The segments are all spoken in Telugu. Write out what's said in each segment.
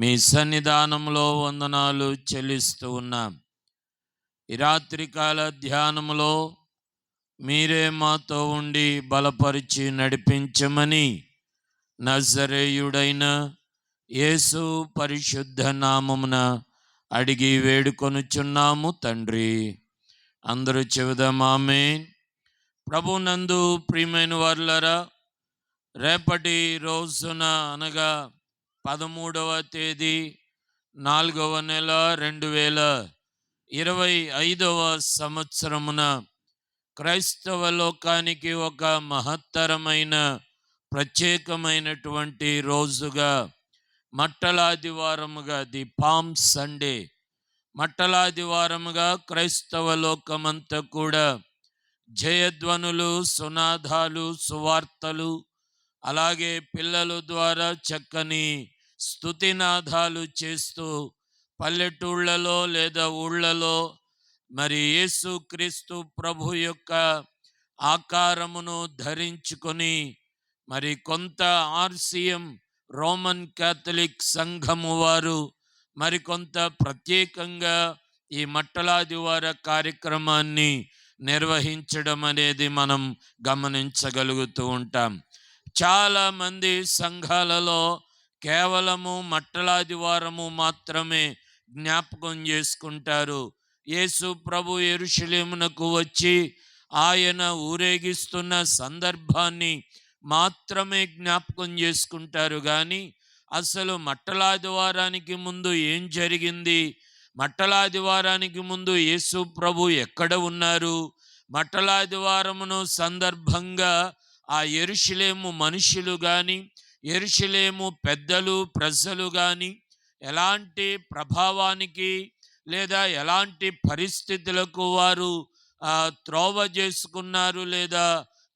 మీ సన్నిధానంలో వందనాలు చెల్లిస్తూ ఉన్నాం. ఈ రాత్రికాల ధ్యానములో మీరే మాతో ఉండి బలపరిచి నడిపించమని నజరేయుడైన యేసు పరిశుద్ధ నామమున అడిగి వేడుకొనుచున్నాము తండ్రి. అందరూ చెబుదామామే ప్రభునందు ప్రియమైన వర్లరా రేపటి రోజున అనగా పదమూడవ తేదీ నాలుగవ నెల రెండు వేల ఇరవై ఐదవ సంవత్సరమున క్రైస్తవ లోకానికి ఒక మహత్తరమైన ప్రత్యేకమైనటువంటి రోజుగా మట్టలాదివారముగా ది పామ్ సండే మట్టలాదివారముగా క్రైస్తవ లోకమంతా కూడా జయధ్వనులు సునాదాలు సువార్తలు అలాగే పిల్లల ద్వారా చక్కని స్థుతినాదాలు చేస్తూ పల్లెటూళ్ళలో లేదా ఊళ్ళలో మరి యేసుక్రీస్తు ప్రభు యొక్క ఆకారమును ధరించుకొని మరి కొంత ఆర్సిఎం రోమన్ క్యాథలిక్ సంఘము వారు మరికొంత ప్రత్యేకంగా ఈ మట్టలాదివార కార్యక్రమాన్ని నిర్వహించడం అనేది మనం గమనించగలుగుతూ ఉంటాం. చాలామంది సంఘాలలో కేవలము మట్టలాదివారము మాత్రమే జ్ఞాపకం చేసుకుంటారు. యేసు ప్రభు ఎరుషులేమునకు వచ్చి ఆయన ఊరేగిస్తున్న సందర్భాన్ని మాత్రమే జ్ఞాపకం చేసుకుంటారు. కానీ అసలు మట్టలాదివారానికి ముందు ఏం జరిగింది? మట్టలాదివారానికి ముందు యేసు ప్రభు ఎక్కడ ఉన్నారు? మట్టలాదివారమును సందర్భంగా ఆ ఎరుషులేము మనుషులు కానీ ఎరుషలేము పెద్దలు ప్రజలు కానీ ఎలాంటి ప్రభావానికి లేదా ఎలాంటి పరిస్థితులకు వారు త్రోవ చేసుకున్నారు లేదా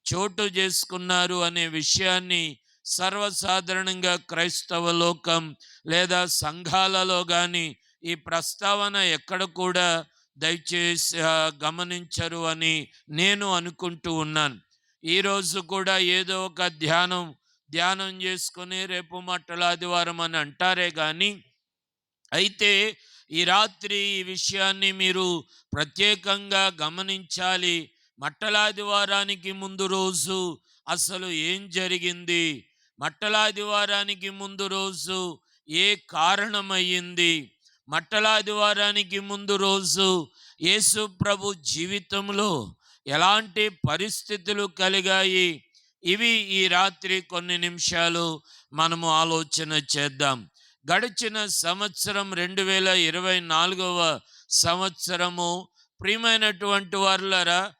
చోటు చేసుకున్నారు అనే విషయాన్ని సర్వసాధారణంగా క్రైస్తవ లోకం లేదా సంఘాలలో కానీ ఈ ప్రస్తావన ఎక్కడ కూడా దయచేసి గమనించరు అని నేను అనుకుంటూ ఉన్నాను. ఈరోజు కూడా ఏదో ఒక ధ్యానం ధ్యానం చేసుకుని రేపు మట్టల ఆదివారం అని అంటారే కానీ అయితే ఈ రాత్రి ఈ విషయాన్ని మీరు ప్రత్యేకంగా గమనించాలి. మట్టలాదివారానికి ముందు రోజు అసలు ఏం జరిగింది? మట్టలాదివారానికి ముందు రోజు ఏ కారణమయ్యింది? మట్టలాదివారానికి ముందు రోజు యేసు ప్రభు జీవితంలో ఎలాంటి పరిస్థితులు కలిగాయి? ఇవి ఈ రాత్రి కొన్ని నిమిషాలు మనము ఆలోచన చేద్దాం. గడిచిన సంవత్సరం రెండు వేల ఇరవై నాలుగవ సంవత్సరము. ప్రియమైనటువంటి వారులరా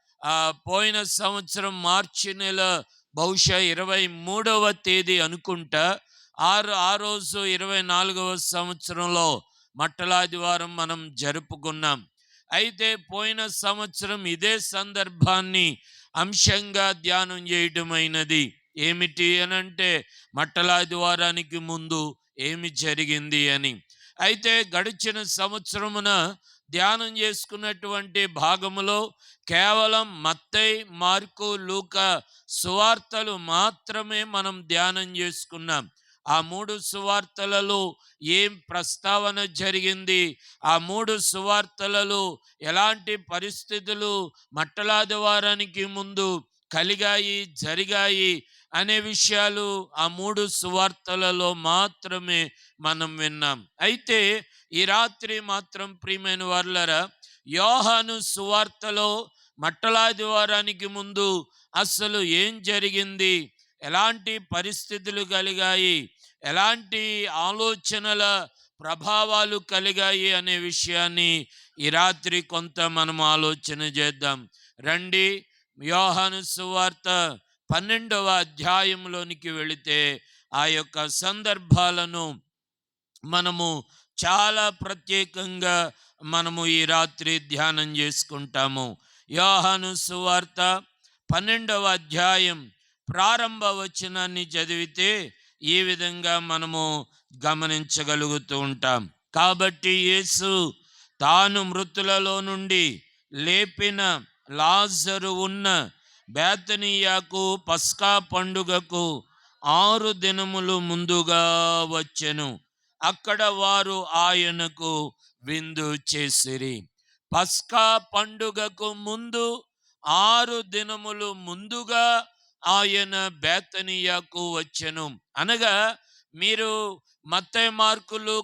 పోయిన సంవత్సరం మార్చి నెల బహుశా ఇరవై మూడవ తేదీ అనుకుంటా ఆరు ఆ రోజు ఇరవై నాలుగవ సంవత్సరంలో మట్టలాదివారం మనం జరుపుకున్నాం. అయితే పోయిన సంవత్సరం ఇదే సందర్భాన్ని అంశంగా ధ్యానం చేయటమైనది. ఏమిటి అని అంటే మట్టలాదివారానికి ముందు ఏమి జరిగింది అని. అయితే గడిచిన సంవత్సరమున ధ్యానం చేసుకున్నటువంటి భాగములో కేవలం మత్తై మార్కు లూక సువార్తలు మాత్రమే మనం ధ్యానం చేసుకున్నాం. ఆ మూడు సువార్తలలో ఏం ప్రస్తావన జరిగింది? ఆ మూడు సువార్తలలో ఎలాంటి పరిస్థితులు మట్టలాది వారానికి ముందు కలిగాయి జరిగాయి అనే విషయాలు ఆ మూడు సువార్తలలో మాత్రమే మనం విన్నాం. అయితే ఈ రాత్రి మాత్రం ప్రియమైన వాళ్ళరా యోహాను సువార్తలో మట్టలాది వారానికి ముందు అసలు ఏం జరిగింది? ఎలాంటి పరిస్థితులు కలిగాయి? ఎలాంటి ఆలోచనల ప్రభావాలు కలిగాయి అనే విషయాన్ని ఈ రాత్రి కొంత మనం ఆలోచన చేద్దాం. రండి యోహాను సువార్త పన్నెండవ అధ్యాయంలోనికి వెళితే ఆ యొక్క సందర్భాలను మనము చాలా ప్రత్యేకంగా మనము ఈ రాత్రి ధ్యానం చేసుకుంటాము. యోహాను సువార్త పన్నెండవ అధ్యాయం ప్రారంభ వచనాన్ని చదివితే ఈ విధంగా మనము గమనించగలుగుతూ ఉంటాం. కాబట్టి యేసు తాను మృతులలో నుండి లేపిన లాజరు ఉన్న బేతనీయాకు పస్కా పండుగకు ఆరు దినములు ముందుగా వచ్చెను. అక్కడ వారు ఆయనకు విందు చేసిరి. పస్కా పండుగకు ముందు ఆరు దినములు ముందుగా ఆయన బేతనీయకు వచ్చెను. అనగా మీరు మత్తయి మార్కులు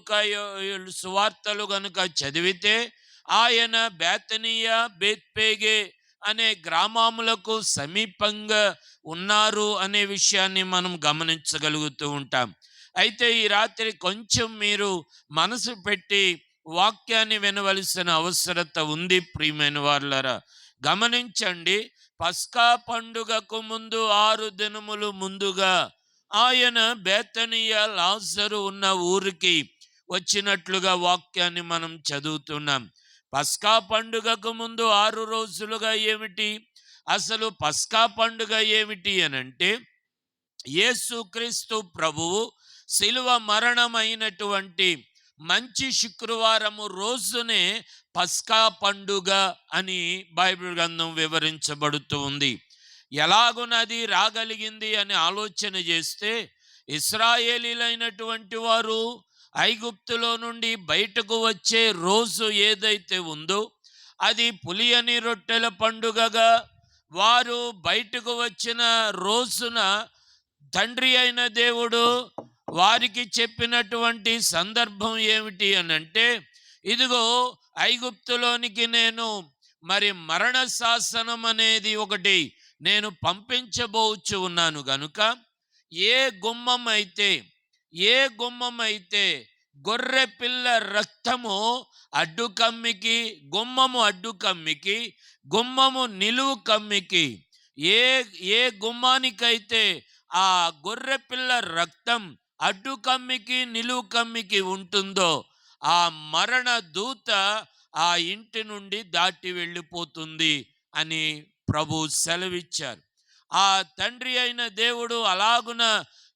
సువార్తలు గనుక చదివితే ఆయన బేతనీయ బేత్పేగే అనే గ్రామములకు సమీపంగా ఉన్నారు అనే విషయాన్ని మనం గమనించగలుగుతూ ఉంటాం. అయితే ఈ రాత్రి కొంచెం మీరు మనసు పెట్టి వాక్యాన్ని వినవలసిన అవసరత ఉంది ప్రియమైన వాళ్ళరా గమనించండి పస్కా పండుగకు ముందు ఆరు దినములు ముందుగా ఆయన బేతనీయ లాజరు ఉన్న ఊరికి వచ్చినట్లుగా వాక్యాన్ని మనం చదువుతున్నాం. పస్కా పండుగకు ముందు ఆరు రోజులుగా ఏమిటి? అసలు పస్కా పండుగ ఏమిటి అనంటే యేసుక్రీస్తు ప్రభువు శిలువ మరణమైనటువంటి మంచి శుక్రవారము రోజునే పస్కా పండుగ అని బైబిల్ గ్రంథం వివరించబడుతూ ఉంది. ఎలాగునది రాగలిగింది అని ఆలోచన చేస్తే ఇస్రాయేలీలైనటువంటి వారు ఐగుప్తులో నుండి బయటకు వచ్చే రోజు ఏదైతే ఉందో అది పులియని రొట్టెల పండుగగా వారు బయటకు వచ్చిన రోజున తండ్రి అయిన దేవుడు వారికి చెప్పినటువంటి సందర్భం ఏమిటి అని అంటే ఇదిగో ఐగుప్తులోనికి నేను మరి మరణ శాసనం అనేది ఒకటి నేను పంపించబోచు ఉన్నాను గనుక ఏ గుమ్మం అయితే ఏ గుమ్మం అయితే గొర్రె పిల్ల రక్తము అడ్డు కమ్మికి గుమ్మము అడ్డు కమ్మికి గుమ్మము నిలువు కమ్మికి ఏ ఏ గుమ్మానికైతే ఆ గొర్రె పిల్ల రక్తం అడ్డు కమ్మికి నిలువు కమ్మికి ఉంటుందో ఆ మరణ దూత ఆ ఇంటి నుండి దాటి వెళ్ళిపోతుంది అని ప్రభు సెలవిచ్చారు. ఆ తండ్రి అయిన దేవుడు అలాగున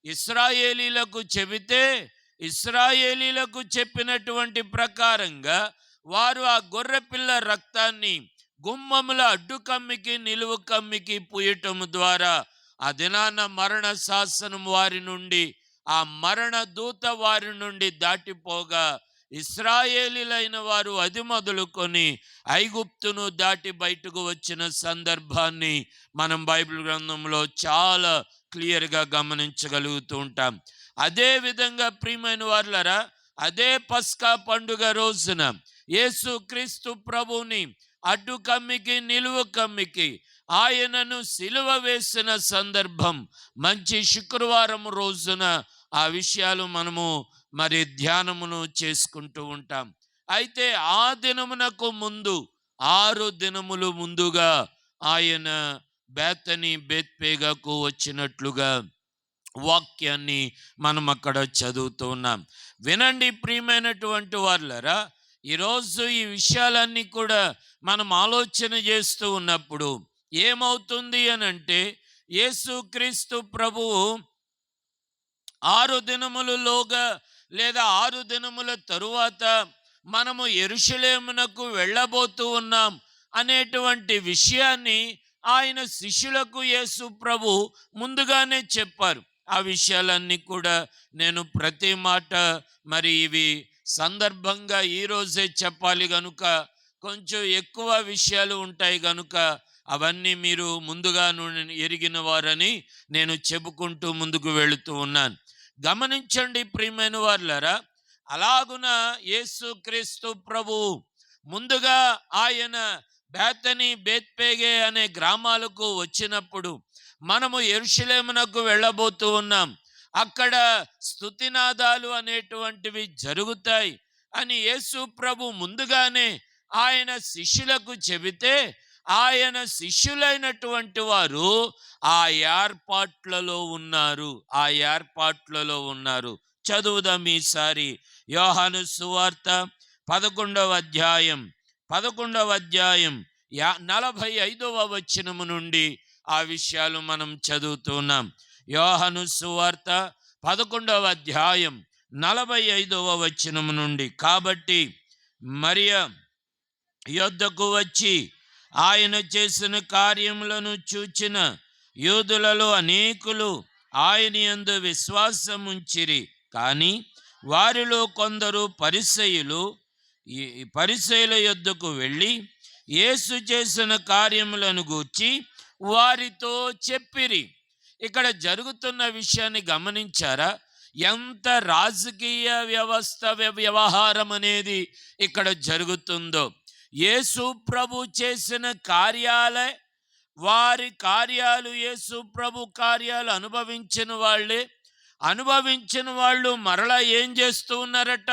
ఇస్రాయేలీలకు చెబితే ఇస్రాయేలీలకు చెప్పినటువంటి ప్రకారంగా వారు ఆ గొర్రె పిల్ల రక్తాన్ని గుమ్మముల అడ్డు కమ్మికి నిలువు కమ్మికి పూయటం ద్వారా ఆ దినాన మరణ శాసనం వారి నుండి ఆ మరణ దూత వారి నుండి దాటిపోగా ఇస్రాయేలీలైన వారు అది మొదలుకొని ఐగుప్తును దాటి బయటకు వచ్చిన సందర్భాన్ని మనం బైబిల్ గ్రంథంలో చాలా క్లియర్గా గమనించగలుగుతూ ఉంటాం. అదే విధంగా ప్రియమైన వాళ్ళరా అదే పస్కా పండుగ రోజున యేసు క్రీస్తు ప్రభుని అడ్డు కమ్మికి నిలువు కమ్మికి ఆయనను సిలువ వేసిన సందర్భం మంచి శుక్రవారం రోజున ఆ విషయాలు మనము మరి ధ్యానమును చేసుకుంటూ ఉంటాం. అయితే ఆ దినమునకు ముందు ఆరు దినములు ముందుగా ఆయన బేతని బేత్పేగకు వచ్చినట్లుగా వాక్యాన్ని మనం అక్కడ చదువుతూ ఉన్నాం. వినండి ప్రియమైనటువంటి వాళ్ళరా ఈరోజు ఈ విషయాలన్నీ కూడా మనం ఆలోచన చేస్తూ ఉన్నప్పుడు ఏమవుతుంది అని అంటే యేసుక్రీస్తు ప్రభువు ఆరు దినములలోగా లేదా ఆరు దినముల తరువాత మనము ఎరుషలేమునకు వెళ్ళబోతూ ఉన్నాం అనేటువంటి విషయాన్ని ఆయన శిష్యులకు యేసు ప్రభు ముందుగానే చెప్పారు. ఆ విషయాలన్నీ కూడా నేను ప్రతి మాట మరి ఇవి సందర్భంగా ఈరోజే చెప్పాలి గనుక కొంచెం ఎక్కువ విషయాలు ఉంటాయి గనుక అవన్నీ మీరు ముందుగా ఎరిగిన వారని నేను చెప్పుకుంటూ ముందుకు వెళుతూ ఉన్నాను. గమనించండి ప్రియమైన వాళ్ళరా అలాగున యేసు క్రీస్తు ప్రభు ముందుగా ఆయన బేతని బేత్పేగే అనే గ్రామాలకు వచ్చినప్పుడు మనము ఎరుషులేమునకు వెళ్ళబోతూ ఉన్నాం. అక్కడ స్థుతినాదాలు అనేటువంటివి జరుగుతాయి అని యేసు ప్రభు ముందుగానే ఆయన శిష్యులకు చెబితే ఆయన శిష్యులైనటువంటి వారు ఆ ఏర్పాట్లలో ఉన్నారు. ఆ ఏర్పాట్లలో ఉన్నారు. చదువుదాం ఈసారి. యోహాను సువార్త పదకొండవ అధ్యాయం పదకొండవ అధ్యాయం యా నలభై ఐదవ వచనము నుండి ఆ విషయాలు మనం చదువుతున్నాం. యోహను సువార్త పదకొండవ అధ్యాయం నలభై ఐదవ వచనము నుండి. కాబట్టి మరియ యొద్దకు వచ్చి ఆయన చేసిన కార్యములను చూచిన యూదులలో అనేకులు ఆయన ఎందు విశ్వాసముంచిరి. కానీ వారిలో కొందరు పరిసయులు ఈ పరిసయుల యొద్దకు వెళ్ళి యేసు చేసిన కార్యములను గూర్చి వారితో చెప్పిరి. ఇక్కడ జరుగుతున్న విషయాన్ని గమనించారా? ఎంత రాజకీయ వ్యవస్థ వ్యవహారం అనేది ఇక్కడ జరుగుతుందో. యేసు ప్రభు చేసిన కార్యాలే వారి కార్యాలు యేసు ప్రభు కార్యాలు అనుభవించిన వాళ్ళే. అనుభవించిన వాళ్ళు మరలా ఏం చేస్తూ ఉన్నారట?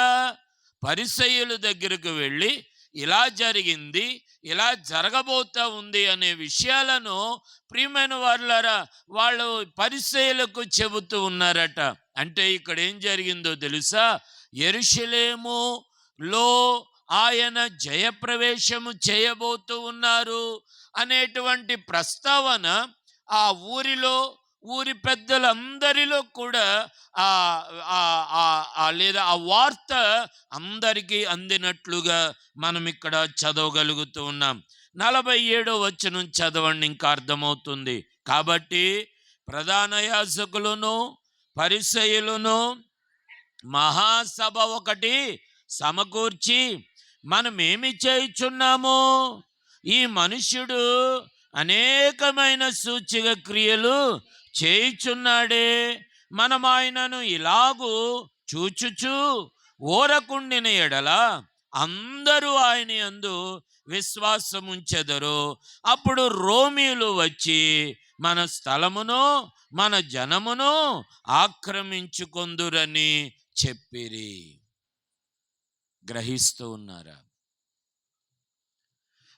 పరిసయ్యుల దగ్గరకు వెళ్ళి ఇలా జరిగింది ఇలా జరగబోతా ఉంది అనే విషయాలను ప్రియమైన వాళ్ళరా వాళ్ళు పరిసయులకు చెబుతూ ఉన్నారట. అంటే ఇక్కడ ఏం జరిగిందో తెలుసా? ఎరుషలేము లో ఆయన జయప్రవేశము చేయబోతూ ఉన్నారు అనేటువంటి ప్రస్తావన ఆ ఊరిలో ఊరి పెద్దలందరిలో కూడా ఆ లేదా ఆ వార్త అందరికీ అందినట్లుగా మనం ఇక్కడ చదవగలుగుతూ ఉన్నాం. నలభై ఏడో వచనం చదవండి ఇంకా అర్థమవుతుంది. కాబట్టి ప్రధాన యాజకులను పరిసయులను మహాసభ ఒకటి సమకూర్చి మనం ఏమి చేయుచున్నాము ఈ మనుష్యుడు అనేకమైన సూచిక క్రియలు చేయుచున్నాడే. మనం ఆయనను ఇలాగూ చూచుచు ఓరకుండిన ఎడల అందరూ ఆయన యందు విశ్వాసం ఉంచెదరు అప్పుడు రోమీలు వచ్చి మన స్థలమును మన జనమును ఆక్రమించుకొందురని చెప్పిరి. గ్రహిస్తూ ఉన్నారా?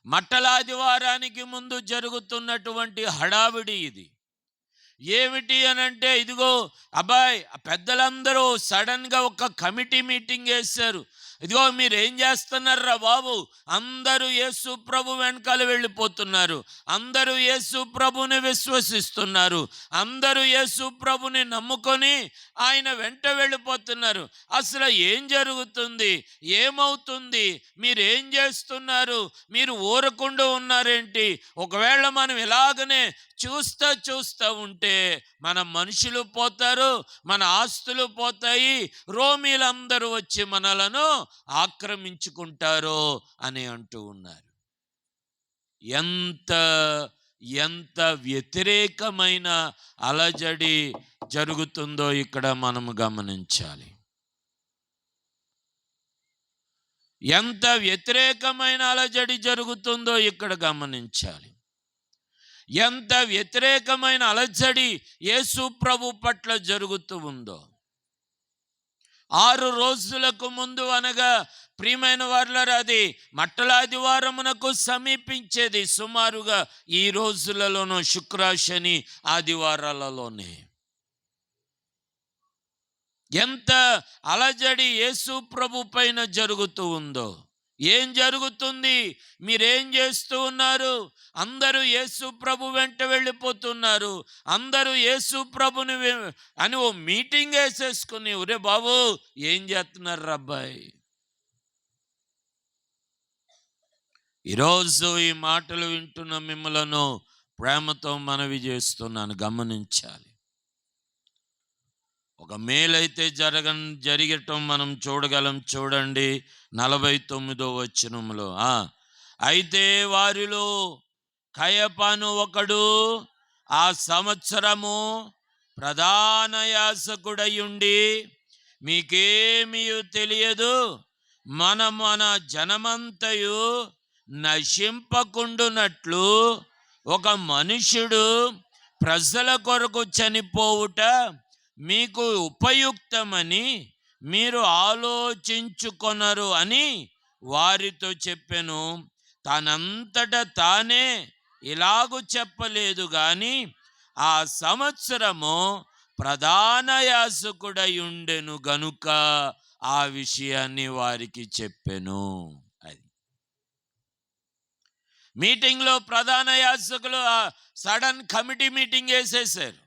మట్టలాదివారానికి ముందు జరుగుతున్నటువంటి హడావిడి ఇది. ఏమిటి అని అంటే ఇదిగో అబ్బాయి పెద్దలందరూ సడన్గా ఒక కమిటీ మీటింగ్ వేశారు. ఇదిగో మీరు ఏం చేస్తున్నారా బాబు? అందరూ యేసు ప్రభు వెనకాల వెళ్ళిపోతున్నారు. అందరూ యేసు ప్రభుని విశ్వసిస్తున్నారు. అందరూ యేసు ప్రభుని నమ్ముకొని ఆయన వెంట వెళ్ళిపోతున్నారు. అసలు ఏం జరుగుతుంది? ఏమవుతుంది? మీరు ఏం చేస్తున్నారు? మీరు ఊరకుండా ఉన్నారేంటి? ఒకవేళ మనం ఇలాగనే చూస్తూ చూస్తా ఉంటే మన మనుషులు పోతారు మన ఆస్తులు పోతాయి రోమీలందరూ వచ్చి మనలను ఆక్రమించుకుంటారో అని అంటూ ఉన్నారు. ఎంత ఎంత వ్యతిరేకమైన అలజడి జరుగుతుందో ఇక్కడ మనం గమనించాలి. ఎంత వ్యతిరేకమైన అలజడి జరుగుతుందో ఇక్కడ గమనించాలి. ఎంత వ్యతిరేకమైన అలజడి యేసు ప్రభు పట్ల జరుగుతూ ఉందో. ఆరు రోజులకు ముందు అనగా ప్రియమైన వారులరా అది మట్టలాదివారమునకు సమీపించేది సుమారుగా ఈ రోజులలోనూ శుక్ర శని ఆదివారాలలోనే. ఎంత అలజడి యేసు ప్రభు పైన జరుగుతూ ఉందో. ఏం జరుగుతుంది? మీరేం చేస్తూ ఉన్నారు? అందరూ యేసు ప్రభు వెంట వెళ్ళిపోతున్నారు. అందరూ యేసు ప్రభుని అని ఓ మీటింగ్ వేసేసుకుని ఒరే బాబు ఏం చేస్తున్నారు అబ్బాయి ఈరోజు ఈ మాటలు వింటున్న మిమ్మలను ప్రేమతో మనవి చేస్తున్నాను గమనించాలి. ఒక మేలైతే జరగ జరిగటం మనం చూడగలం. చూడండి నలభై తొమ్మిదో వచనంలో అయితే వారిలో కయపాను ఒకడు ఆ సంవత్సరము ప్రధాన యాసకుడయుండి మీకేమీ తెలియదు. మన మన జనమంతయు నశింపకుండునట్లు ఒక మనుష్యుడు ప్రజల కొరకు చనిపోవుట మీకు ఉపయుక్తమని మీరు ఆలోచించుకొనరు అని వారితో చెప్పెను. తనంతట తానే ఇలాగు చెప్పలేదు గాని ఆ సంవత్సరము ప్రధాన యాసకుడై ఉండెను గనుక ఆ విషయాన్ని వారికి చెప్పెను. అది. మీటింగ్లో ప్రధాన యాసకులు సడన్ కమిటీ మీటింగ్ వేసేసారు.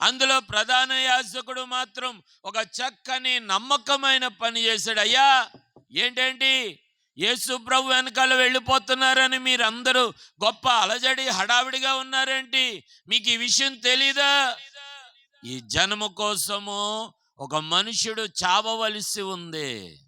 అందులో ప్రధాన యాజకుడు మాత్రం ఒక చక్కని నమ్మకమైన పని చేశాడు. అయ్యా ఏంటేంటి? యేసు ప్రభు వెనకాల వెళ్ళిపోతున్నారని మీరందరూ గొప్ప అలజడి హడావిడిగా ఉన్నారేంటి? మీకు ఈ విషయం తెలీదా? ఈ జనము కోసము ఒక మనుషుడు చావవలసి ఉంది.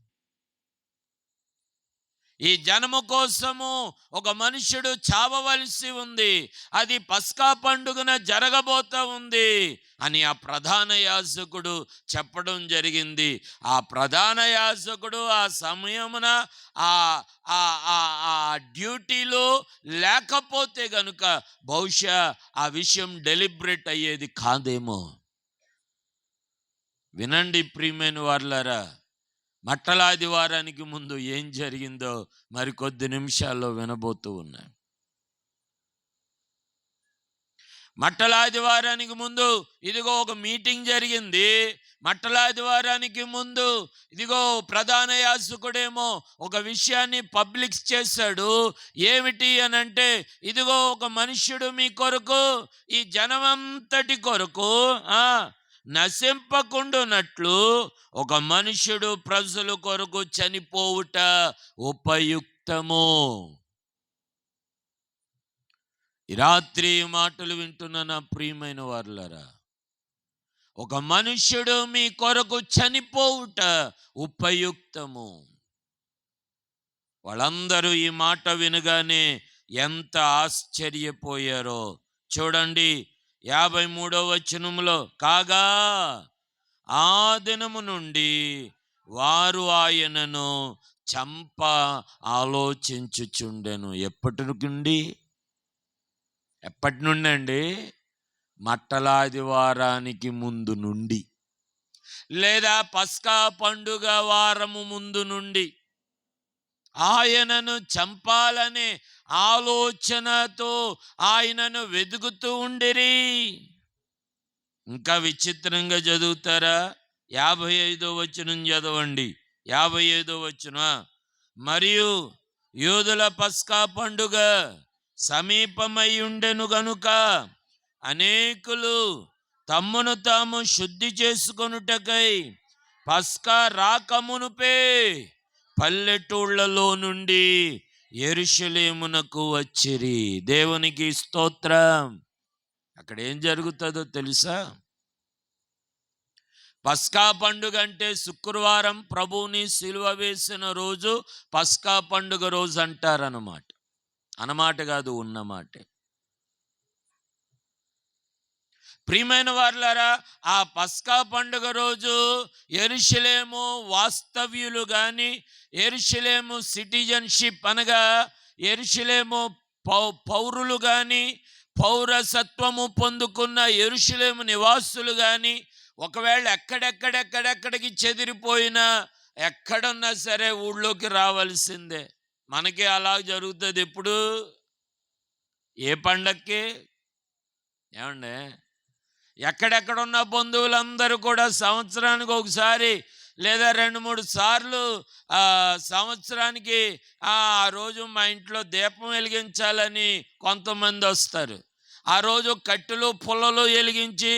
ఈ జనము కోసము ఒక మనుషుడు చావవలసి ఉంది. అది పస్కా పండుగన జరగబోతా ఉంది అని ఆ ప్రధాన యాజకుడు చెప్పడం జరిగింది. ఆ ప్రధాన యాజకుడు ఆ సమయమున ఆ ఆ డ్యూటీలో లేకపోతే గనుక బహుశా ఆ విషయం డెలిబ్రేట్ అయ్యేది కాదేమో. వినండి ప్రియమైన వాళ్ళారా మట్టలాదివారానికి ముందు ఏం జరిగిందో మరికొద్ది నిమిషాల్లో వినబోతూ ఉన్నాయి మట్టలాదివారానికి ముందు ఇదిగో ఒక మీటింగ్ జరిగింది. మట్టలాదివారానికి ముందు ఇదిగో ప్రధాన యాజకుడేమో ఒక విషయాన్ని పబ్లిక్ చేశాడు. ఏమిటి అని అంటే ఇదిగో ఒక మనుష్యుడు మీ కొరకు ఈ జనమంతటి కొరకు నశింపకుండునట్లు ఒక మనుషుడు ప్రజల కొరకు చనిపోవుట ఉపయుక్తము. ఈ రాత్రి మాటలు వింటున్న నా ప్రియమైన వారులరా ఒక మనుష్యుడు మీ కొరకు చనిపోవుట ఉపయుక్తము. వాళ్ళందరూ ఈ మాట వినగానే ఎంత ఆశ్చర్యపోయారో. చూడండి యాభై మూడో వచనములో కాగా ఆ దినము నుండి వారు ఆయనను చంప ఆలోచించుచుండెను. ఎప్పటి నుండి ఎప్పటి నుండి అండి మట్టలాది వారానికి ముందు నుండి. లేదా పస్కా పండుగ వారము ముందు నుండి. ఆయనను చంపాలనే ఆలోచనతో ఆయనను వెతుకుతూ ఉండిరి. ఇంకా విచిత్రంగా చదువుతారా? యాభై ఐదో వచ్చిన చదవండి. యాభై ఐదో వచ్చిన మరియు యోధుల పస్కా పండుగ సమీపమై ఉండెను గనుక అనేకులు తమ్మును తాము శుద్ధి చేసుకొనుటకై పస్కా రాకమునుపే పల్లెటూళ్ళలో నుండి ఎరుషలేమునకు వచ్చిరి. దేవునికి స్తోత్రం. అక్కడ ఏం జరుగుతుందో తెలుసా? పస్కా పండుగ అంటే శుక్రవారం ప్రభువుని సిలువ వేసిన రోజు పస్కా పండుగ రోజు అంటారన్నమాట. అన్నమాట కాదు ఉన్నమాటే. ప్రియమైన వారులారా ఆ పస్కా పండుగ రోజు ఎరుషలేము వాస్తవ్యులు కానీ ఎరుషలేము సిటిజన్షిప్ అనగా ఎరుషలేము పౌ పౌరులు కానీ పౌరసత్వము పొందుకున్న ఎరుషలేము నివాసులు కానీ ఒకవేళ ఎక్కడెక్కడెక్కడెక్కడికి చెదిరిపోయినా ఎక్కడున్నా సరే ఊళ్ళోకి రావాల్సిందే. మనకి అలా జరుగుతుంది ఎప్పుడు? ఏ పండక్కి? ఏమండే? ఎక్కడెక్కడున్న బంధువులందరూ కూడా సంవత్సరానికి ఒకసారి లేదా రెండు మూడు సార్లు సంవత్సరానికి ఆ రోజు మా ఇంట్లో దీపం వెలిగించాలని కొంతమంది వస్తారు. ఆ రోజు కట్టెలు పుల్లలు వెలిగించి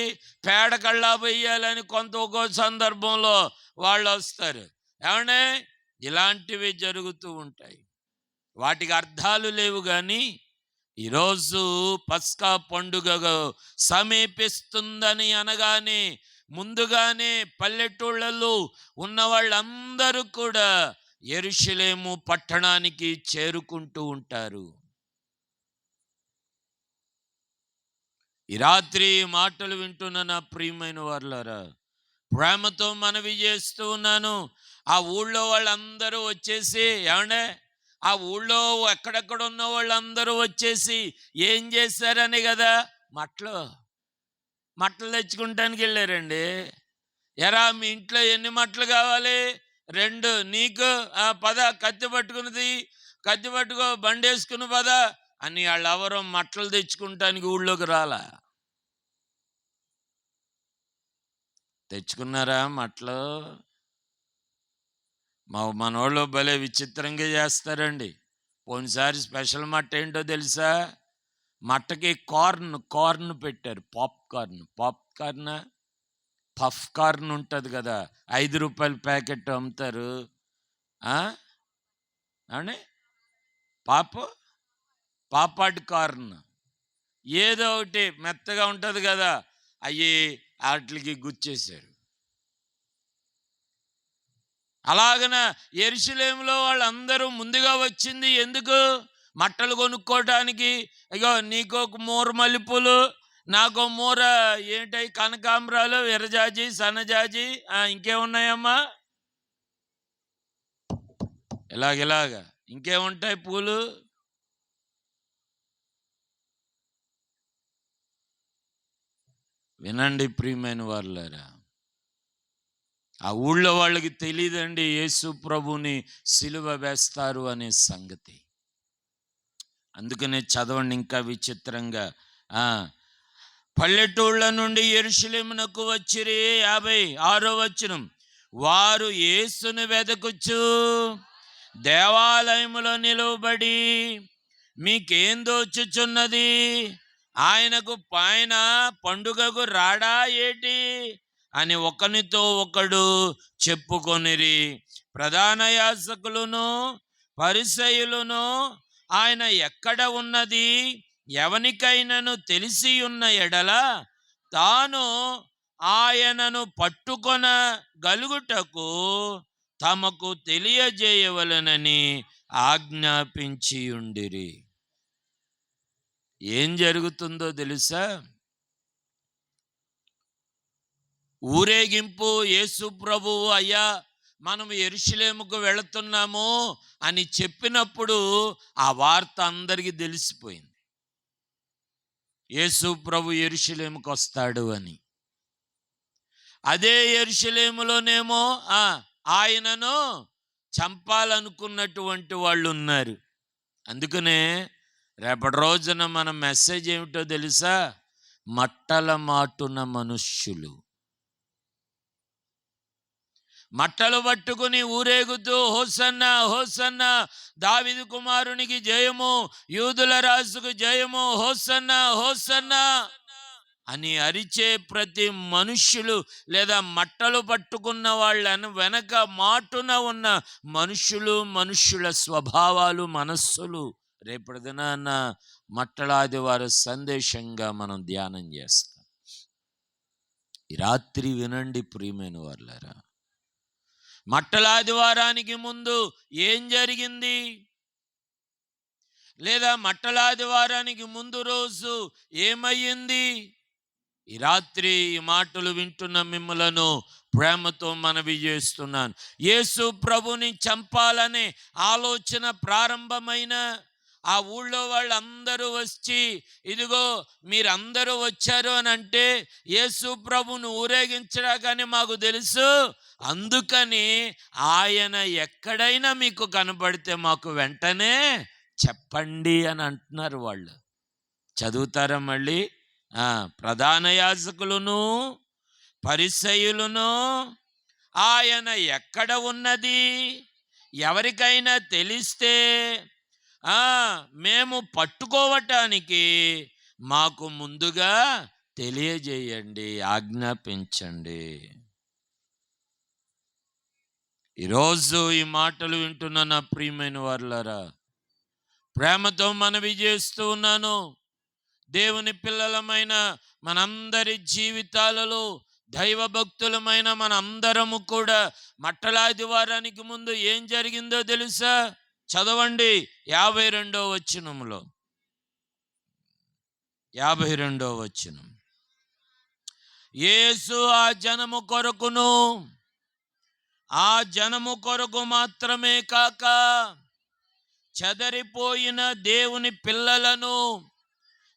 పేడ కళ్ళా వేయాలని కొంత ఒక్కో సందర్భంలో వాళ్ళు వస్తారు. ఏమంటే ఇలాంటివి జరుగుతూ ఉంటాయి. వాటికి అర్థాలు లేవు కానీ ఈరోజు పస్కా పండుగ సమీపిస్తుందని అనగానే ముందుగానే పల్లెటూళ్ళలో ఉన్న వాళ్ళందరూ కూడా ఎరుషలేము పట్టణానికి చేరుకుంటూ ఉంటారు. ఈ రాత్రి మాటలు వింటున్న నా ప్రియమైన వాళ్ళారా ప్రేమతో మనవి చేస్తూ ఉన్నాను. ఆ ఊళ్ళో వాళ్ళందరూ వచ్చేసి ఏమండే? ఆ ఊళ్ళో ఎక్కడెక్కడ ఉన్న వాళ్ళందరూ వచ్చేసి ఏం చేశారని కదా? మట్లు. మట్టలు తెచ్చుకుంటానికి వెళ్ళారండి. ఎరా మీ ఇంట్లో ఎన్ని మట్టలు కావాలి? రెండు. నీకు? ఆ పద. కత్తి పట్టుకున్నది కత్తి పట్టుకో. బండి వేసుకుని పద. అని వాళ్ళు ఎవరో మట్టలు తెచ్చుకుంటానికి ఊళ్ళోకి రాలా. తెచ్చుకున్నారా మట్టలు మా మనోళ్ళు భలే విచిత్రంగా చేస్తారండి. పోయినసారి స్పెషల్ మట్ట ఏంటో తెలుసా? మట్టకి కార్న్ కార్న్ పెట్టారు. పాప్కార్న్. పాప్కార్న్ పఫ్ కార్న్ ఉంటుంది కదా ఐదు రూపాయల ప్యాకెట్ అమ్ముతారు. అని పాప పాపాడ్ కార్న్. ఏదో ఒకటి మెత్తగా ఉంటుంది కదా అవి వాటికి గుచ్చేశారు. అలాగన ఎరుసలేములో వాళ్ళందరూ ముందుగా వచ్చింది ఎందుకు? మట్టలు కొనుక్కోవటానికి ఇగో నీకు ఒక మూర మల్లెపూలు నాకు మూర ఏంటై కనకాంబరాలు విరజాజి సన్నజాజి ఇంకేమున్నాయమ్మా? ఇలాగ ఇలాగ. ఇంకేముంటాయి పూలు? వినండి ప్రియమైన వారులారా ఆ ఊళ్ళో వాళ్ళకి తెలియదండి యేసు ప్రభుని సిలువ వేస్తారు అనే సంగతి. అందుకనే చదవండి ఇంకా విచిత్రంగా. పల్లెటూళ్ళ నుండి ఎరుషులేమునకు వచ్చిరి యాభై ఆరో వచనం. వారు యేసును వెదకుచు దేవాలయములో నిలువబడి మీకేం దోచుచున్నది? ఆయనకు పైన పండుగకు రాడా ఏటి? అని ఒకనితో ఒకడు చెప్పుకొనిరి. ప్రధాన యాజకులను పరిసయులను ఆయన ఎక్కడ ఉన్నది? ఎవనికైనాను తెలిసి ఉన్న ఎడల తాను ఆయనను పట్టుకొన గలుగుటకు తమకు తెలియజేయవలనని ఆజ్ఞాపించి ఉండిరి ఏం జరుగుతుందో తెలుసా? ఊరేగింపు యేసు ప్రభు అయ్యా మనం ఎరుషులేముకు వెళుతున్నాము అని చెప్పినప్పుడు ఆ వార్త అందరికీ తెలిసిపోయింది. యేసు ప్రభు ఎరుషులేముకు వస్తాడు అని. అదే ఎరుషులేములోనేమో ఆయనను చంపాలనుకున్నటువంటి వాళ్ళు ఉన్నారు. అందుకనే రేపటి రోజున మన మెసేజ్ ఏమిటో తెలుసా? మట్టల మాటున మనుష్యులు. మట్టలు పట్టుకుని ఊరేగుతూ హోసన్న హోసన్న దావిదు కుమారునికి జయము యూదుల రాజుకు జయము హోసన్న హోసన్న అని అరిచే ప్రతి మనుష్యులు లేదా మట్టలు పట్టుకున్న వాళ్ళను వెనక మాటున ఉన్న మనుషులు మనుష్యుల స్వభావాలు మనస్సులు. రేపటి దినాన మట్టలాదివారి సందేశంగా మనం ధ్యానం చేస్తాం. ఈ రాత్రి వినండి ప్రియమైన వాళ్ళరా మట్టలాదివారానికి ముందు ఏం జరిగింది? లేదా మట్టలాదివారానికి ముందు రోజు ఏమయ్యింది? ఈ రాత్రి ఈ మాటలు వింటున్న మిమ్మలను ప్రేమతో మనవి చేస్తున్నాను. యేసు ప్రభుని చంపాలనే ఆలోచన ప్రారంభమైన ఆ ఊళ్ళో వాళ్ళందరూ వచ్చి ఇదిగో మీరందరూ వచ్చారు అని అంటే యేసు ప్రభును ఊరేగించడాకని మాకు తెలుసు. అందుకని ఆయన ఎక్కడైనా మీకు కనపడితే మాకు వెంటనే చెప్పండి అని అంటున్నారు వాళ్ళు. చదువుతారా మళ్ళీ? ప్రధాన యాజకులను పరిసయులను ఆయన ఎక్కడ ఉన్నది? ఎవరికైనా తెలిస్తే మేము పట్టుకోవటానికి మాకు ముందుగా తెలియజేయండి ఆజ్ఞాపించండి. ఈరోజు ఈ మాటలు వింటున్న నా ప్రియమైన వర్లరా ప్రేమతో మనవి చేస్తూ ఉన్నాను. దేవుని పిల్లలమైన మనందరి జీవితాలలో దైవ భక్తులమైన మనందరము కూడా మట్టలాది వారానికి ముందు ఏం జరిగిందో తెలుసా? చదవండి యాభై రెండో వచనంలో యాభై రెండో వచనం. యేసు ఆ జనము కొరకును ఆ జనము కొరకు మాత్రమే కాక చెదరిపోయిన దేవుని పిల్లలను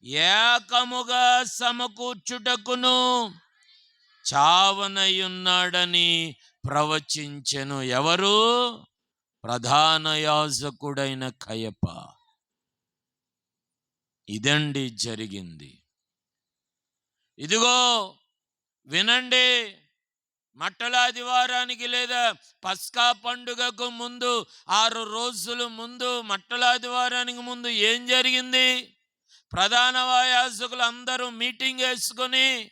ఏకముగా సమకూర్చుటకును చావనయున్నాడని ప్రవచించెను ఎవరు? ప్రధాన యాజకుడైన కయప. ఇదండి జరిగింది. ఇదిగో వినండి. మట్టలాది వారానికి లేదా పస్కా పండుగకు ముందు ఆరు రోజులు ముందు మట్టలాది వారానికి ముందు ఏం జరిగింది? ప్రధాన యాజకులు అందరూ మీటింగ్ వేసుకొని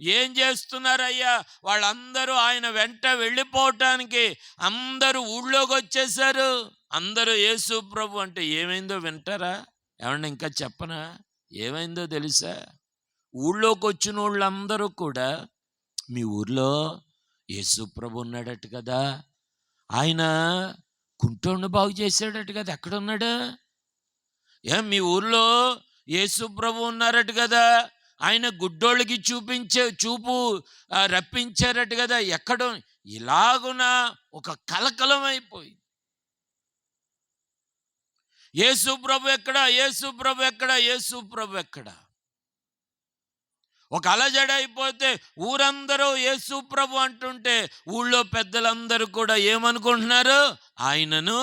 ఏం చేస్తున్నారయ్యా? వాళ్ళందరూ ఆయన వెంట వెళ్ళిపోవటానికి అందరూ ఊళ్ళోకి వచ్చేసారు అందరూ యేసు ప్రభు అంటే ఏమైందో వింటారా? ఏమన్నా ఇంకా చెప్పనా? ఏమైందో తెలుసా? ఊళ్ళోకి వచ్చిన వాళ్ళందరూ కూడా మీ ఊర్లో యేసు ప్రభు ఉన్నాడట కదా? ఆయన కుంటోండు బాగు చేశాడట కదా? ఎక్కడున్నాడు ఏం మీ ఊర్లో యేసు ప్రభు ఉన్నారట కదా? ఆయన గుడ్డోళ్ళకి చూపించే చూపు రప్పించారట కదా ఎక్కడో ఇలాగున ఒక కలకలం అయిపోయి యేసు ప్రభు ఎక్కడ? యేసు ప్రభు ఎక్కడ? యేసు ప్రభు ఎక్కడ? ఒక అలజడ అయిపోతే ఊరందరూ యేసు ప్రభు అంటుంటే ఊళ్ళో పెద్దలందరూ కూడా ఏమనుకుంటున్నారు? ఆయనను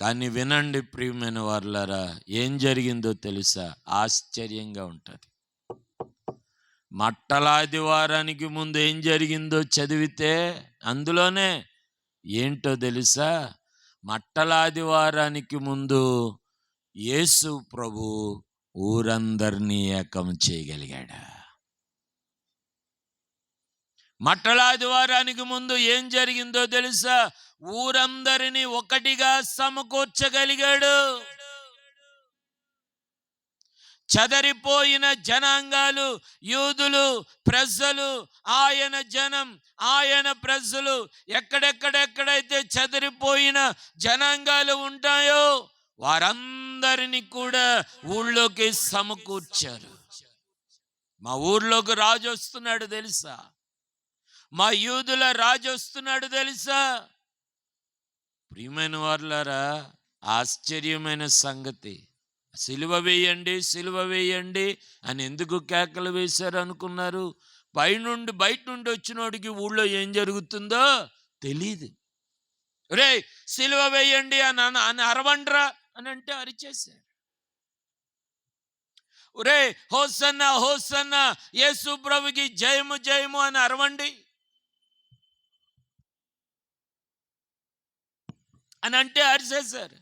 కానీ వినండి ప్రియమైన వాళ్ళారా ఏం జరిగిందో తెలుసా? ఆశ్చర్యంగా ఉంటుంది. మట్టలాది వారానికి ముందు ఏం జరిగిందో చదివితే అందులోనే ఏంటో తెలుసా? మట్టలాది వారానికి ముందు యేసు ప్రభు ఊరందరినీ ఏకం చేయగలిగాడా? మట్టలాది వారానికి ముందు ఏం జరిగిందో తెలుసా? ఊరందరినీ ఒకటిగా సమకూర్చగలిగాడు. చదరిపోయిన జనాంగాలు యూదులు ప్రజలు ఆయన జనం ఆయన ప్రజలు ఎక్కడెక్కడెక్కడైతే చదిరిపోయిన జనాంగాలు ఉంటాయో వారందరినీ కూడా ఊళ్ళోకి సమకూర్చారు. మా ఊర్లోకి రాజు వస్తున్నాడు తెలుసా? మా యూదుల రాజు వస్తున్నాడు తెలుసా? ప్రియమైన వాళ్ళారా ఆశ్చర్యమైన సంగతి. సిలువ వేయండి సిలువ వేయండి అని ఎందుకు కేకలు వేశారు అనుకున్నారు పైనుండి బయట నుండి వచ్చినోడికి ఊళ్ళో ఏం జరుగుతుందో తెలీదు. రే సిలువ వేయండి అని అని అరవండ్రా అని అంటే అరిచేశారు. ఒరే హోసన్న హోసన్న యేసు ప్రభుకి జయము జయము అని అరవండి. అని అంటే సార్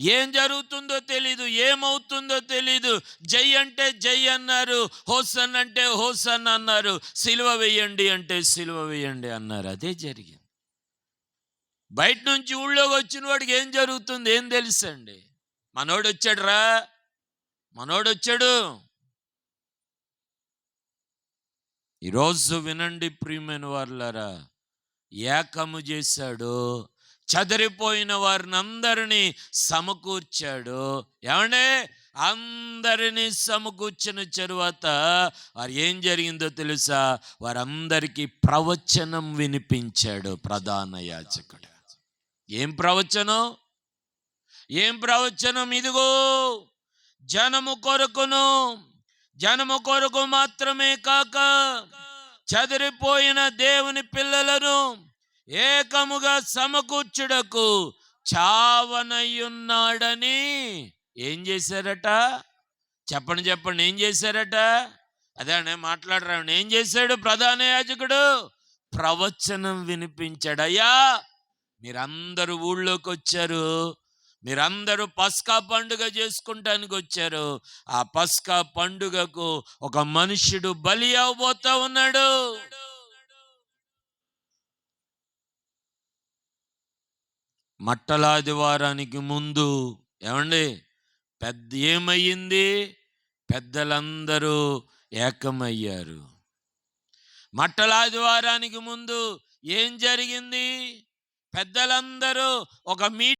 ఏం జరుగుతుందో తెలీదు ఏమవుతుందో తెలీదు. జై అంటే జై అన్నారు హోసన్ అంటే హోసన్ అన్నారు సిలువ వేయండి అంటే సిలువ వేయండి అన్నారు. అదే జరిగింది. బయట నుంచి ఊళ్ళోకి వచ్చిన వాడికి ఏం జరుగుతుంది? ఏం తెలుసండి? మనోడు వచ్చాడు రా మనోడు వచ్చాడు. ఈరోజు వినండి ప్రియమైన వాళ్ళారా ఏకము చేశాడు. చదిరిపోయిన వారిని అందరినీ సమకూర్చాడు. ఏమంటే అందరినీ సమకూర్చిన తరువాత వారు ఏం జరిగిందో తెలుసా? వారందరికీ ప్రవచనం వినిపించాడు ప్రధాన యాచకుడు ఏం ప్రవచనం? ఏం ప్రవచనం ఇదిగో? జనము కొరకును జనము కొరకు మాత్రమే కాక చదిరిపోయిన దేవుని పిల్లలను ఏకముగా సమకూర్చుడకు చావనయ్యున్నాడని ఏం చేశారట? చెప్పండి చెప్పండి ఏం చేశారట? అదే మాట్లాడరా ఏం చేశాడు ప్రధాన యాజకుడు? ప్రవచనం వినిపించాడయ్యా మీరందరూ ఊళ్ళోకి వచ్చారు మీరందరూ పస్కా పండుగ చేసుకుంటానికి వచ్చారు. ఆ పస్కా పండుగకు ఒక మనుష్యుడు బలి అవబోతా ఉన్నాడు. మట్టలాదివారానికి ముందు ఏమండి? పెద్ద ఏమయ్యింది? పెద్దలందరూ ఏకమయ్యారు. మట్టలాదివారానికి ముందు ఏం జరిగింది? పెద్దలందరూ ఒక మీ